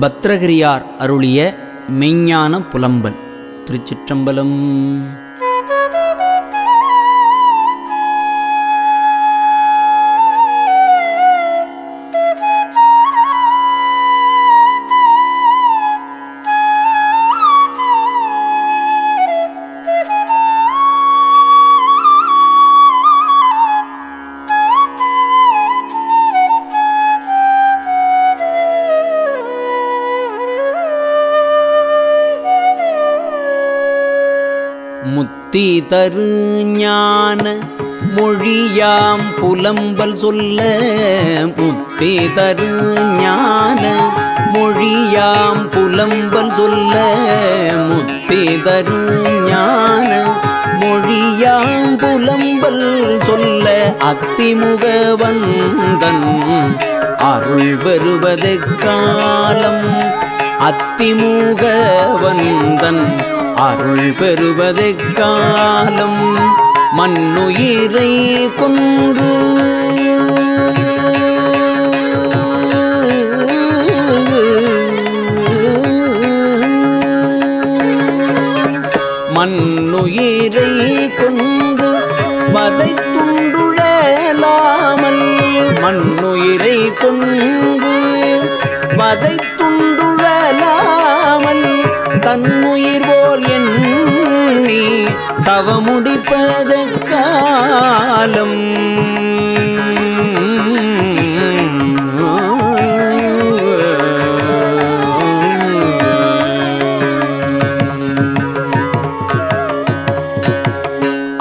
பத்ரகிரியார் அருளிய மெய்ஞான புலம்பல். திருச்சிற்றம்பலம். முத்தி தரு ஞான மொழியாம் புலம்பல் சொல்ல முத்தி தரு ஞான மொழியாம் புலம்பல் சொல்ல முத்தி தரு ஞான மொழியாம் புலம்பல் சொல்ல அத்திமுக வந்தன். அருள் வருவது காலம் அத்திமுக வந்தன். அருள் பெறுவதை காலம் மண்ணுயிரை கொன்று. மண்ணுயிரை கொன்று வதை துண்டுழலாமல் மண்ணுயிரை கொன்று வதை துண்டுழலாமல் தன்னுயிர் தவமுடிப்பத காலம்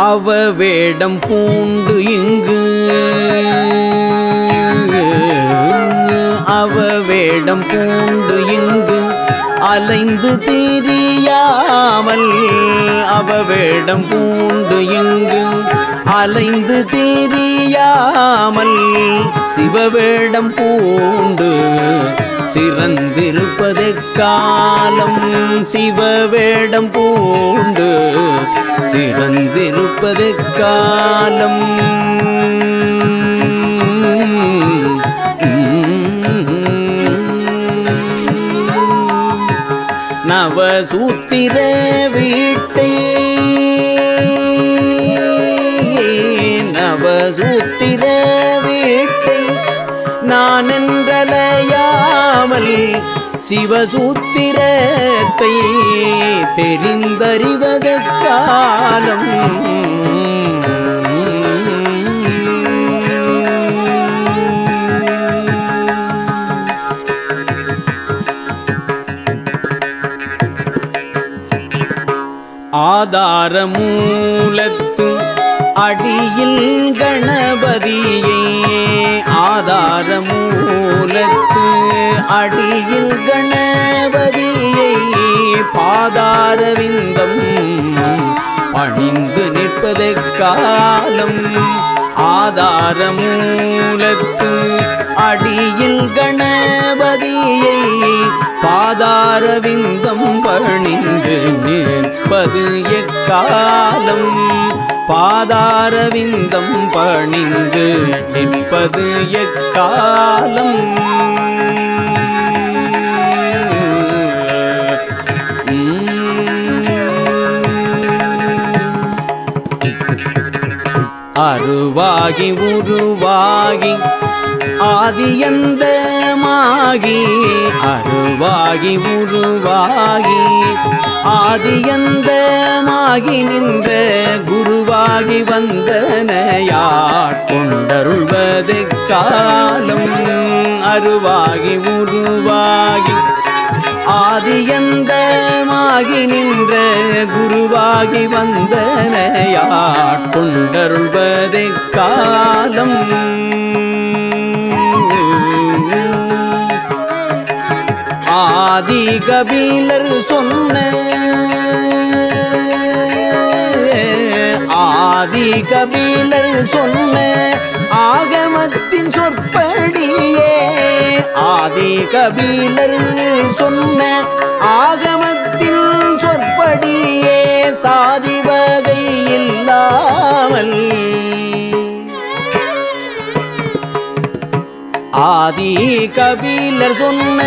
அவ வேடம் பூண்டு இங்கு. அவ வேடம் பூண்டு இங்கு. அலைந்து திரியாமல் அவ வேடம் பூண்டு இங்கு. அலைந்து திரியாமல் சிவவேடம் பூண்டு. சிறந்திருப்பது காலம் சிவவேடம் பூண்டு. சிறந்திருப்பது காலம் நவசூத்திர வீட்டை. நவசூத்திர வீட்டை நான் என்றலையாமல் சிவசூத்திரத்தை தெரிந்தறிவது ஆதாரமூலத்து அடியில் கணபதியே. ஆதாரமூலத்து அடியில் கணபதியை. பாதாரவிந்தம் பணிந்து நிற்பது காலம் ஆதாரமூலத்து அடியில் கணபதியை. பாதாரவிந்தம் பாதாரவிந்தம் பணிந்து நிற்பது எக்காலம்? அருவாகி உருவாகி ஆதியந்தமாகி அருவாகி உருவாகி ஆதியந்தமாகி நின்ற குருவாகி வந்தனையாட்கொண்டருள்வது காலம் அருவாகி உருவாகி ஆதியந்தமாகி நின்ற குருவாகி வந்தனையாட்கொண்டருள்வது காலம் ஆதி கபீலர் சொன்ன ஆதி கபீலர் சொன்ன ஆகமத்தின் சொற்படியே. ஆதி கபீலர் சொன்ன ஆகமத்தின் ஆதி கபிலர் சொன்ன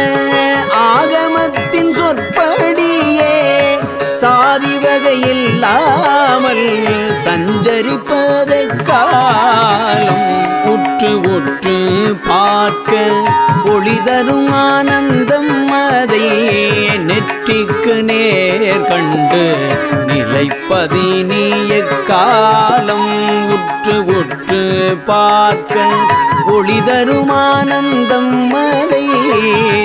ஆகமத்தின் சொற்படியே சாதி வகையில்லாமல் சஞ்சரிப்பதை காலம் உற்று உற்று பார்க்க ஒளி தரும் ஆனந்தம் அதை நெற்றிக்கு நேர் கண்டு நிலைப்பதினிய காலம் உற்று உற்று பார்க்க ஒளி தரும் ஆனந்தம் மலை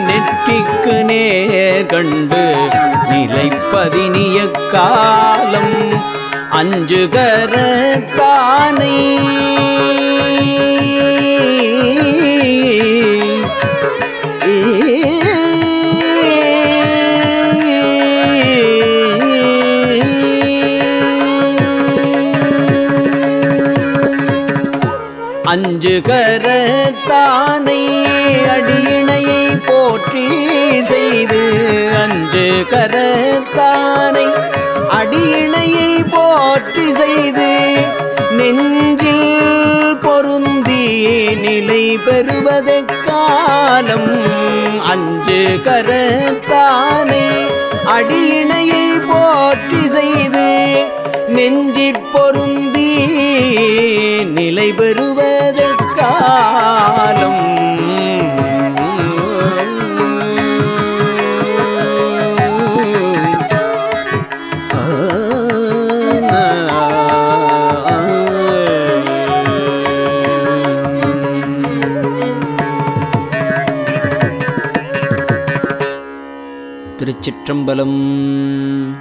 நெற்றிக்கு நேர் கண்டு நிலைப்பதினிய காலம் அஞ்சுகர தானை அஞ்சு கரத்தானை அடியினையை போற்றி செய்து அஞ்சு கரத்தானை அடியினையை போற்றி செய்து நெஞ்சில் பொருந்தி நிலை பெறுவது காலம் அஞ்சு கரத்தானை அடியினையை போற்றி செய்து நெஞ்சிற் பொருந்தி நிலை பெறுவதற்காலம். திருச்சிற்றம்பலம்.